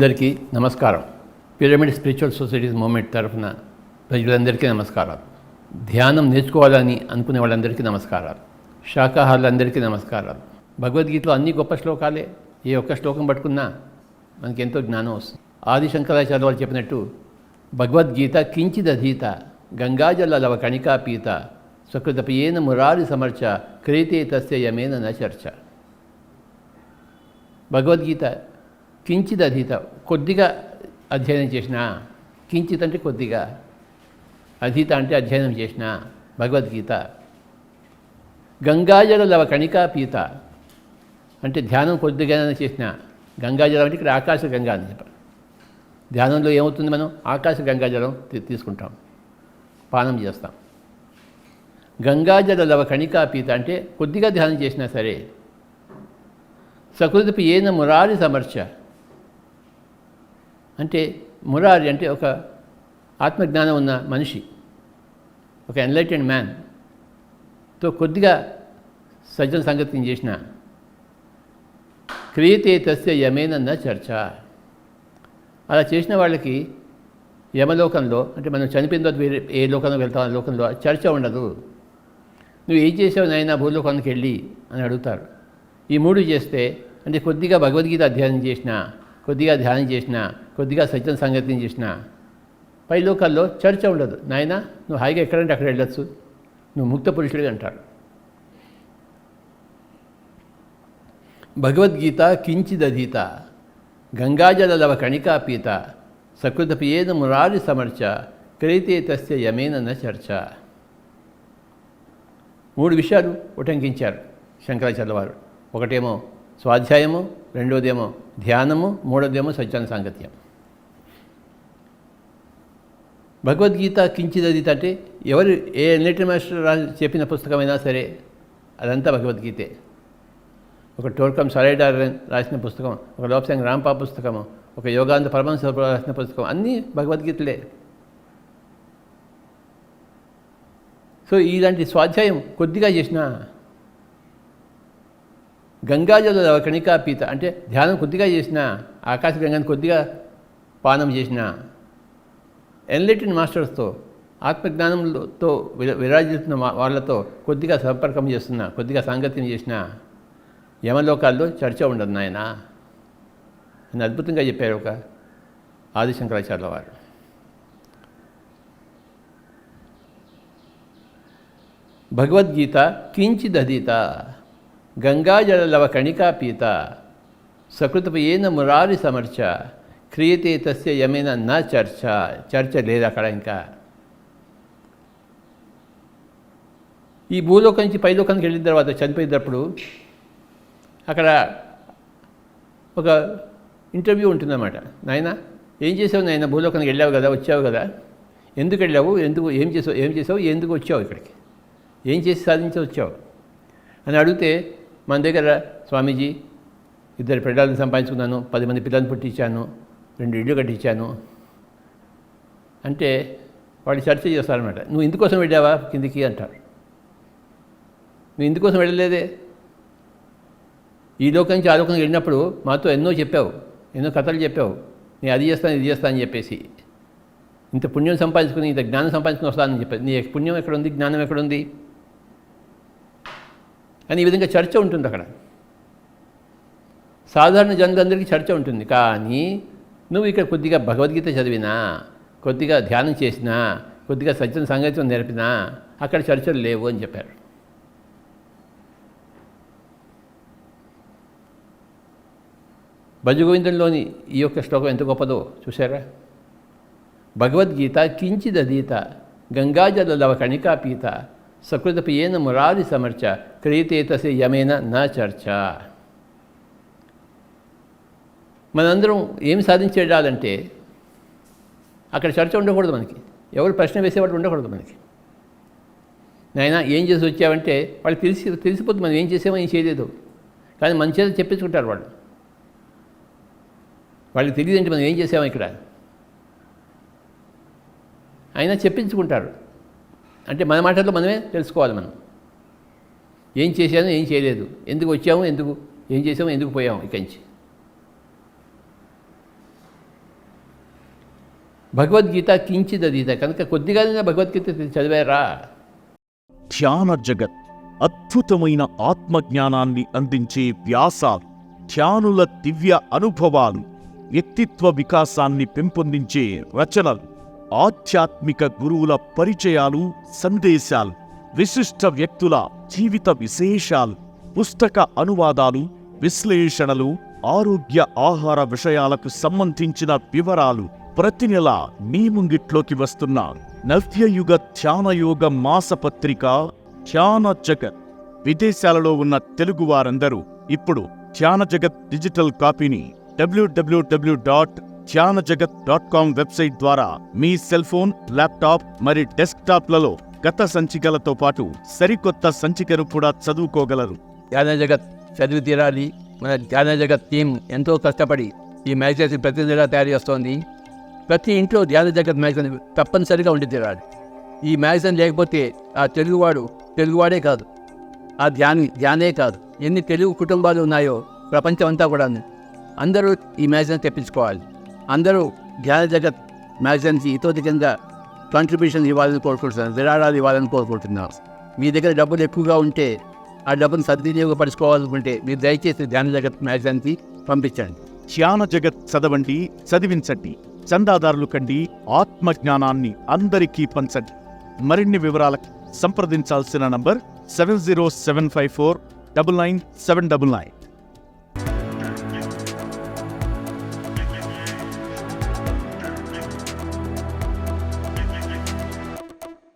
అందరికీ నమస్కారం pyramid spiritual societies moment తరఫున ప్రజలందరికీ నమస్కారాలు ధ్యానం నేర్చుకోవాలని అనుకునే వాళ్ళందరికీ నమస్కారాలు శాకాహారులందరికీ నమస్కారాలు భగవద్గీతలో అన్ని గొప్ప శ్లోకాలే ఏ ఒక్క శ్లోకం పట్టుకున్నా మనకి ఎంతో జ్ఞానం వస్తుంది ఆది శంకరాచార్య వాళ్ళు చెప్పినట్టు భగవద్గీత కించిదధీత గంగాజల లవ కణికాపీత సకృతపియేన మురారి సమర్చ క్రీతే తస్య యమేన న చర్చ భగవద్గీత కించిత్ అధీత కొద్దిగా అధ్యయనం చేసిన కించిత్ అంటే కొద్దిగా అధీత అంటే అధ్యయనం చేసిన భగవద్గీత. గంగాజల లవ కణికా పీత అంటే ధ్యానం కొద్దిగా చేసిన గంగాజలం అంటే ఇక్కడ ఆకాశ గంగా అని చెప్పాలి. ధ్యానంలో ఏమవుతుంది మనం? ఆకాశ గంగాజలం తీసుకుంటాం. పానం చేస్తాం. గంగాజల లవ కణికా పీత అంటే కొద్దిగా ధ్యానం చేసినా సరే సకృతిపి ఏన మురారి సమర్చ అంటే మురారి అంటే ఒక ఆత్మజ్ఞానం ఉన్న మనిషి ఒక ఎన్లైటెడ్ మ్యాన్తో కొద్దిగా సజ్జన సంగతిని చేసిన. క్రియతే తస్య యమేనన్న చర్చ. అలా చేసిన వాళ్ళకి యమలోకంలో అంటే మనం చనిపోయిన తర్వాత వేరే ఏ లోకంలో వెళ్తాం ఆ లోకంలో చర్చ ఉండదు. నువ్వు ఏం చేసావు నాయన భూలోకానికి వెళ్ళి అని అడుగుతారు. ఈ మూడు చేస్తే అంటే కొద్దిగా భగవద్గీత అధ్యయనం చేసిన కొద్దిగా ధ్యానం చేసిన కొద్దిగా సత్యం సంగతిని చేసిన పై లోకాల్లో చర్చ ఉండదు. నాయన నువ్వు హాయిగా ఎక్కడంటే అక్కడ వెళ్ళొచ్చు. నువ్వు ముక్త పురుషుడిగా అంటారు భగవద్గీత కించిదధీత గంగాజలలవ కణికాపీత సకృతపియేన మురారి సమర్చ క్రైతే తస్య యమేనన్న చర్చ. మూడు విషయాలు ఉటంకించారు శంకరాచార్య వారు. ఒకటేమో స్వాధ్యాయము రెండోదేమో ధ్యానము మూడోదేమో సత్యాన సాంగత్యం. భగవద్గీత కించిదది అంటే ఎవరు ఏ ఎన్లైటెడ్ మాస్టర్ రా చెప్పిన పుస్తకమైనా సరే అదంతా భగవద్గీతే. ఒక టోర్కం సరైడార్ రాసిన పుస్తకం ఒక లోపసంగ్ రాంపా పుస్తకము ఒక యోగాంత పరమహంస రాసిన పుస్తకం అన్నీ భగవద్గీతలే. సో ఇలాంటి స్వాధ్యాయం కొద్దిగా చేసిన గంగాజల కణికాపీత అంటే ధ్యానం కొద్దిగా చేసిన ఆకాశ గంగాన్ని కొద్దిగా పానం చేసిన ఎన్లైటెడ్ మాస్టర్స్తో ఆత్మజ్ఞానంతో విరాజిస్తున్న వాళ్ళతో కొద్దిగా సంపర్కం చేస్తున్న కొద్దిగా సాంగత్యం చేసిన యమలోకాల్లో చర్చ ఉండదు నాయన. అని అద్భుతంగా చెప్పారు ఒక ఆదిశంకరాచార్యుల వారు. భగవద్గీత కించిదధీత పీత కణికాపీత ఏన మురారి సమర్చ క్రియతే తస్య యమైన నా చర్చ. చర్చ లేదు అక్కడ ఇంకా? ఈ భూలోకం నుంచి పైలోకానికి వెళ్ళిన తర్వాత చనిపోయినప్పుడు అక్కడ ఒక ఇంటర్వ్యూ ఉంటుందన్నమాట. నాయన ఏం చేసావు నాయన? భూలోకానికి వెళ్ళావు కదా? వచ్చావు కదా? ఎందుకు వెళ్ళావు? ఎందుకు ఏం చేసావు? ఏం చేసావు? ఎందుకు వచ్చావు ఇక్కడికి? ఏం చేసి సాధించి వచ్చావు? అని అడిగితే మన దగ్గర స్వామీజీ ఇద్దరు పిల్లల్ని సంపాదించుకున్నాను పది మంది పిల్లల్ని పుట్టించాను రెండు ఇళ్ళు కట్టించాను. అంటే వాళ్ళు చర్చ చేస్తారనమాట నువ్వు ఇందుకోసం వెళ్ళావా కిందికి? అంటారు. నువ్వు ఇందుకోసం వెళ్ళలేదే. ఈ లోకం నుంచి ఆ లోకం వెళ్ళినప్పుడు మాతో ఎన్నో చెప్పావు ఎన్నో కథలు చెప్పావు. నేను అది చేస్తాను ఇది చేస్తాను అని చెప్పేసి. ఇంత పుణ్యం సంపాదించుకుని ఇంత జ్ఞానం సంపాదించుకుని వస్తానని చెప్పేసి నీ పుణ్యం ఎక్కడుంది జ్ఞానం ఎక్కడుంది అని ఈ విధంగా చర్చ ఉంటుంది అక్కడ. సాధారణ జనులందరికీ చర్చ ఉంటుంది. కానీ నువ్వు ఇక్కడ కొద్దిగా భగవద్గీత చదివినా కొద్దిగా ధ్యానం చేసినా కొద్దిగా సత్యం సంగతి నేర్పినా అక్కడ చర్చలు లేవు అని చెప్పారు. భజగోవిందంలోని ఈ యొక్క శ్లోకం ఎంత గొప్పదో చూసారా భగవద్గీత కించిదధీత కణికా కణికాపీత సకృతపియేన మురారి సమర్చ క్రియతేతసి యమేన నా చర్చ. మనందరం ఏమి సాధించేడాలంటే అక్కడ చర్చ ఉండకూడదు మనకి. ఎవరు ప్రశ్న వేసేవాడు ఉండకూడదు మనకి. నాయన ఏం చేసి వచ్చావంటే వాళ్ళు తెలిసి తెలిసిపోతుంది మనం ఏం చేసామో ఏం చేయలేదు. కానీ మన చేత చెప్పించుకుంటారు వాళ్ళు. వాళ్ళకి తెలియదంటే మనం ఏం చేసాము ఇక్కడ. అయినా చెప్పించుకుంటారు. అంటే మన మాటల్లో మనమే తెలుసుకోవాలి మనం. ఏం చేశాను ఏం చేయలేదు. ఎందుకు వచ్చాము? ఎందుకు? ఏం చేసాము ఎందుకు పోయాము? ఇక్కడి నుంచి. భగవద్గీత కించిదీత కనుక కొద్దిగానే భగవద్గీత చదివారా? ధ్యాన జగత్ అద్భుతమైన ఆత్మజ్ఞానాన్ని అందించే వ్యాసాలు ధ్యానుల దివ్య అనుభవాలు వ్యక్తిత్వ వికాసాన్ని పెంపొందించే రచనలు ఆధ్యాత్మిక గురువుల పరిచయాలు సందేశాలు విశిష్ట వ్యక్తుల జీవిత విశేషాలు పుస్తక అనువాదాలు విశ్లేషణలు ఆరోగ్య ఆహార విషయాలకు సంబంధించిన వివరాలు ప్రతి నెల మీ ముంగిట్లోకి వస్తున్న నవ్యయుగ ధ్యానయోగ మాసపత్రిక ధ్యాన జగత్. విదేశాలలో ఉన్న తెలుగు వారందరూ ఇప్పుడు ధ్యాన జగత్ డిజిటల్ కాపీని డబ్ల్యూడబ్ల్యూడబ్ల్యూ డాట్ ధ్యాన జగత్ డాట్ కామ్ వెబ్సైట్ ద్వారా మీ సెల్ ఫోన్ ల్యాప్టాప్ మరి డెస్క్టాప్లలో గత సంచికలతో పాటు సరికొత్త సంచికను కూడా చదువుకోగలరు. ధ్యాన జగత్ చదివి తీరాలి. మన ధ్యాన జగత్ టీం ఎంతో కష్టపడి ఈ మ్యాగజైన్స్ ప్రతి నెలా తయారు చేస్తోంది. ప్రతి ఇంట్లో ధ్యాన జగత్ మ్యాగజైన్ తప్పనిసరిగా ఉండి తీరాలి. ఈ మ్యాగజైన్ లేకపోతే ఆ తెలుగువాడు తెలుగువాడే కాదు. ఆ ధ్యాని ధ్యానే కాదు. ఎన్ని తెలుగు కుటుంబాలు ఉన్నాయో ప్రపంచం అంతా కూడా అందరూ ఈ మ్యాగజైన్ తెప్పించుకోవాలి. అందరూ ధ్యాన జగత్ మ్యాగజైన్కి ఇతోధికంగా కింద కాంట్రిబ్యూషన్ ఇవ్వాలని కోరుకుంటున్నాను విరాళాలు ఇవ్వాలని కోరుకుంటున్నాను మీ దగ్గర డబ్బులు ఎక్కువగా ఉంటే ఆ డబ్బును సద్వినియోగపరచుకోవాలనుకుంటే మీరు దయచేసి ధ్యాన జగత్ మ్యాగజైన్కి పంపించండి. ధ్యాన జగత్ చదవండి చదివించండి. చందాదారులు కండి ఆత్మజ్ఞానాన్ని అందరికీ పంచండి. మరిన్ని వివరాలకు సంప్రదించాల్సిన number seven zero seven five four double nine seven double nine.